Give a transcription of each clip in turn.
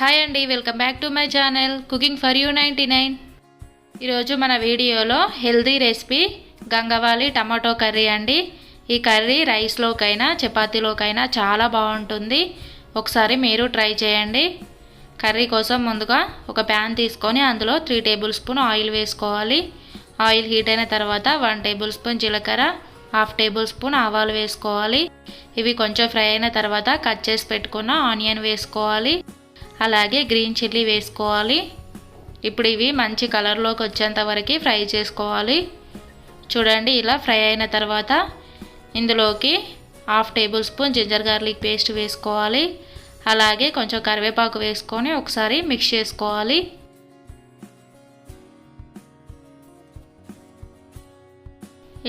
Hi అండి welcome back to my channel cooking for you ninety nine. ఈరోజు మన వీడియోలో హెల్దీ రెసిపీ గంగవాలి టమాటో కర్రీ అండి. ఈ కర్రీ రైస్లోకైనా చపాతీలోకైనా చాలా బాగుంటుంది. ఒకసారి మీరు ట్రై చేయండి. కర్రీ కోసం ముందుగా ఒక ప్యాన్ తీసుకొని అందులో త్రీ టేబుల్ స్పూన్ ఆయిల్ వేసుకోవాలి. ఆయిల్ హీట్ అయిన తర్వాత వన్ టేబుల్ స్పూన్ జీలకర్ర హాఫ్ టేబుల్ స్పూన్ ఆవాలు వేసుకోవాలి. ఇవి కొంచెం ఫ్రై అయిన తర్వాత కట్ చేసి పెట్టుకున్న ఆనియన్ వేసుకోవాలి. అలాగే గ్రీన్ చిల్లీ వేసుకోవాలి. ఇప్పుడు ఇవి మంచి కలర్లోకి వచ్చేంత వరకు ఫ్రై చేసుకోవాలి. చూడండి ఇలా ఫ్రై అయిన తర్వాత ఇందులోకి half tablespoon ginger garlic paste వేసుకోవాలి. అలాగే కొంచెం కరివేపాకు వేసుకొని ఒకసారి మిక్స్ చేసుకోవాలి.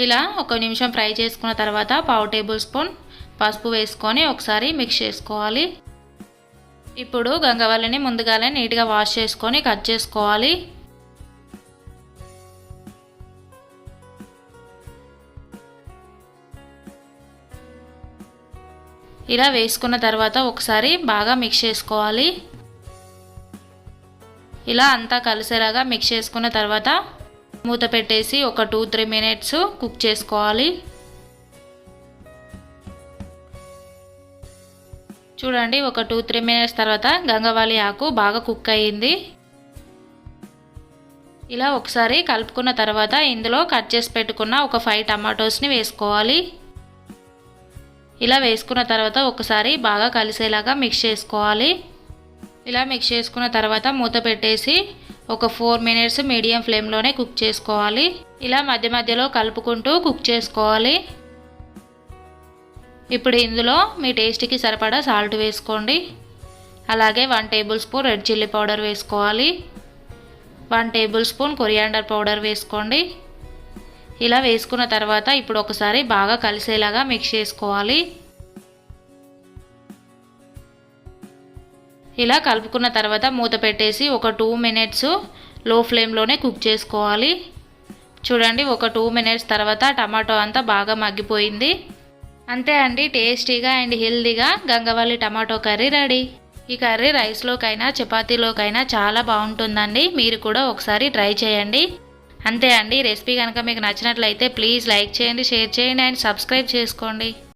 ఇలా ఒక నిమిషం ఫ్రై చేసుకున్న తర్వాత పావు టేబుల్ స్పూన్ పసుపు వేసుకొని ఒకసారి మిక్స్ చేసుకోవాలి. ఇప్పుడు గంగవల్లిని ముందుగానే నీట్గా వాష్ చేసుకొని కట్ చేసుకోవాలి. ఇలా వేసుకున్న తర్వాత ఒకసారి బాగా మిక్స్ చేసుకోవాలి. ఇలా అంతా కలిసేలాగా మిక్స్ చేసుకున్న తర్వాత మూత పెట్టేసి ఒక టూ త్రీ మినిట్స్ కుక్ చేసుకోవాలి. చూడండి ఒక టూ త్రీ మినిట్స్ తర్వాత గంగవాలి ఆకు బాగా కుక్ అయ్యింది. ఇలా ఒకసారి కలుపుకున్న తర్వాత ఇందులో కట్ చేసి పెట్టుకున్న ఒక ఫైవ్ టమాటోస్ని వేసుకోవాలి. ఇలా వేసుకున్న తర్వాత ఒకసారి బాగా కలిసేలాగా మిక్స్ చేసుకోవాలి. ఇలా మిక్స్ చేసుకున్న తర్వాత మూత పెట్టేసి ఒక ఫోర్ మినిట్స్ మీడియం ఫ్లేమ్లోనే కుక్ చేసుకోవాలి. ఇలా మధ్య మధ్యలో కలుపుకుంటూ కుక్ చేసుకోవాలి. ఇప్పుడు ఇందులో మీ టేస్ట్కి సరిపడా సాల్ట్ వేసుకోండి. అలాగే one tablespoon red chilli powder వేసుకోవాలి. One tablespoon coriander powder వేసుకోండి. ఇలా వేసుకున్న తర్వాత ఇప్పుడు ఒకసారి బాగా కలిసేలాగా మిక్స్ చేసుకోవాలి. ఇలా కలుపుకున్న తర్వాత మూత పెట్టేసి ఒక టూ మినిట్స్లో ఫ్లేమ్లోనే కుక్ చేసుకోవాలి. చూడండి ఒక టూ మినిట్స్ తర్వాత టమాటో అంతా బాగా మగ్గిపోయింది. అంతే అండి టేస్టీగా అండ్ హెల్దీగా గంగవల్లి టమాటో కర్రీ రెడీ. ఈ కర్రీ రైస్లోకైనా చపాతీలోకైనా చాలా బాగుంటుందండి. మీరు కూడా ఒకసారి ట్రై చేయండి. అంతే అండి రెసిపీ కనుక మీకు నచ్చినట్లయితే ప్లీజ్ లైక్ చేయండి షేర్ చేయండి అండ్ సబ్స్క్రైబ్ చేసుకోండి.